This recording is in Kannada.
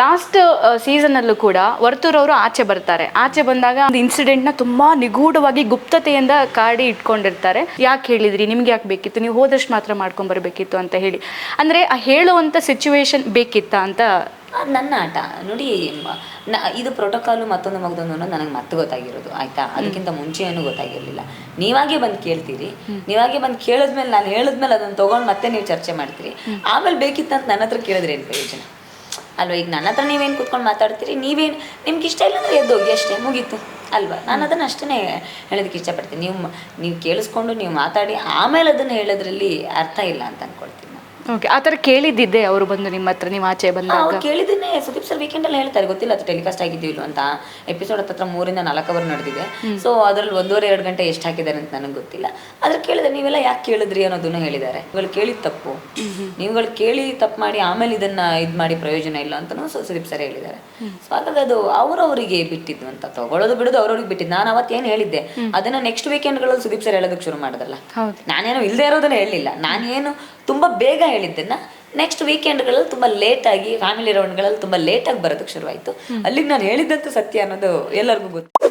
ಲಾಸ್ಟ್ ಸೀಸನಲ್ಲೂ ಕೂಡ ವರ್ತೂರ್ ಅವರು ಆಚೆ ಬರ್ತಾರೆ. ಆಚೆ ಬಂದಾಗ ಒಂದು ಇನ್ಸಿಡೆಂಟ್ನ ತುಂಬಾ ನಿಗೂಢವಾಗಿ ಗುಪ್ತತೆಯಿಂದ ಕಾಡಿ ಇಟ್ಕೊಂಡಿರ್ತಾರೆ. ಯಾಕೆ ಹೇಳಿದ್ರಿ? ನಿಮ್ಗೆ ಯಾಕೆ ಬೇಕಿತ್ತು? ನೀವು ಹೋದಷ್ಟು ಮಾತ್ರ ಮಾಡ್ಕೊಂಡ್ ಬರಬೇಕಿತ್ತು ಅಂತ ಹೇಳಿ. ಅಂದ್ರೆ ಆ ಹೇಳುವಂತ ಸಿಚುವೇಶನ್ ಬೇಕಿತ್ತ ಅಂತ? ನನ್ನ ಆಟ. ನೋಡಿ ಇದು ಪ್ರೋಟೋಕಾಲು ಮತ್ತೊಂದು ಮಗದೊಂದು ಅನ್ನೋದು ನನಗೆ ಮತ್ತೆ ಗೊತ್ತಾಗಿರೋದು ಆಯ್ತಾ? ಅದಕ್ಕಿಂತ ಮುಂಚೆ ಏನು ಗೊತ್ತಾಗಿರಲಿಲ್ಲ. ನೀವಾಗೆ ಬಂದು ಕೇಳ್ತೀರಿ. ನೀವಾಗೆ ಬಂದು ಕೇಳಿದ್ಮೇಲೆ ನಾನು ಹೇಳಿದ್ಮೇಲೆ ಅದನ್ನು ತೊಗೊಂಡು ಮತ್ತೆ ನೀವು ಚರ್ಚೆ ಮಾಡ್ತೀರಿ. ಆಮೇಲೆ ಬೇಕಿತ್ತಂತ ನನ್ನ ಹತ್ರ ಕೇಳಿದ್ರೆ ಏನು ಪ್ರಯೋಜನ? ಅಲ್ವಾ ಈಗ ನನ್ನ ಹತ್ರ ನೀವೇನು ಕೂತ್ಕೊಂಡು ಮಾತಾಡ್ತೀರಿ? ನೀವೇನು ನಿಮ್ಗೆ ಇಷ್ಟ ಇಲ್ಲ ಅಂದ್ರೆ ಎದ್ದೋಗಿ ಅಷ್ಟೇ, ಮುಗೀತು. ಅಲ್ವಾ? ನಾನು ಅದನ್ನು ಅಷ್ಟೇ ಹೇಳೋದಕ್ಕೆ ಇಷ್ಟಪಡ್ತೀನಿ. ನೀವು ನೀವು ಕೇಳಿಸ್ಕೊಂಡು ನೀವು ಮಾತಾಡಿ, ಆಮೇಲೆ ಅದನ್ನು ಹೇಳೋದ್ರಲ್ಲಿ ಅರ್ಥ ಇಲ್ಲ ಅಂತ ನಾನು ಓಕೆ ಆ ಥರ ಕೇಳಿದ್ದಿದ್ದೆ ಅವರು ಬಂದು ನಿಮ್ಮ ಹತ್ರ ನೀವು ಆಚೆ ಬಂದಾಗ. ಅವ್ರು ಕೇಳಿದ್ದೇನೆ ಸುದೀಪ್ ಸರ್ ವೀಕೆಂಡ್ ಅಲ್ಲಿ ಹೇಳ್ತಾರೆ ಗೊತ್ತಿಲ್ಲ ಅದು ಟೆಲಿಕಾಸ್ಟ್ ಆಗಿದ್ದೀವಿ ಅಂತ. ಎಪಿಸೋಡ್ ಹತ್ರ ಮೂರಿಂದ ನಾಲ್ಕು ಅವರ್ ನಡೆದಿದೆ. ಸೊ ಅದ್ರಲ್ಲಿ ಒಂದೂವರೆ ಎರಡು ಗಂಟೆ ಎಷ್ಟು ಹಾಕಿದ್ದಾರೆ ಅಂತ ನನಗೆ ಗೊತ್ತಿಲ್ಲ. ಆದ್ರೆ ಕೇಳಿದ್ರೆ ನೀವೆಲ್ಲ ಯಾಕೆ ಕೇಳಿದ್ರಿ ಅನ್ನೋದನ್ನ ಹೇಳಿದ್ದಾರೆ. ನೀವುಗಳು ಕೇಳಿದ ತಪ್ಪು. ನೀವುಗಳು ಕೇಳಿ ತಪ್ಪು ಮಾಡಿ ಆಮೇಲೆ ಇದನ್ನ ಇದು ಮಾಡಿ ಪ್ರಯೋಜನ ಇಲ್ಲ ಅಂತಲೂ ಸೊ ಸುದೀಪ್ ಸರ್ ಹೇಳಿದ್ದಾರೆ. ಸೊ ಹಾಗಾಗಿ ಅದು ಅವರವರಿಗೆ ಬಿಟ್ಟಿದ್ದು ಅಂತ ತಗೊಳ್ಳೋದು ಬಿಡೋದು ಅವ್ರವ್ರಿಗೆ ಬಿಟ್ಟಿದ್ದು. ನಾನು ಅವತ್ತೇನು ಹೇಳಿದ್ದೆ ಅದನ್ನ ನೆಕ್ಸ್ಟ್ ವೀಕೆಂಡ್ಗಳಲ್ಲಿ ಸುದೀಪ್ ಸರ್ ಹೇಳೋದಕ್ಕೆ ಶುರು ಮಾಡಿದ್ರಲ್ಲ. ಹೌದು. ನಾನೇನು ಇಲ್ಲದೆ ಇರೋದನ್ನ ಹೇಳಿಲ್ಲ. ನಾನೇನು ತುಂಬಾ ಬೇಗ ಹೇಳಿದ್ದನ್ನ ನೆಕ್ಸ್ಟ್ ವೀಕೆಂಡ್ಗಳಲ್ಲಿ ತುಂಬ ಲೇಟಾಗಿ ಫ್ಯಾಮಿಲಿ ರೌಂಡ್ಗಳಲ್ಲಿ ತುಂಬ ಲೇಟಾಗಿ ಬರೋದಕ್ಕೆ ಶುರುವಾಯಿತು. ಅಲ್ಲಿಗೆ ನಾನು ಹೇಳಿದ್ದಂತ ಸತ್ಯ ಅನ್ನೋದು ಎಲ್ಲರಿಗೂ ಗೊತ್ತು.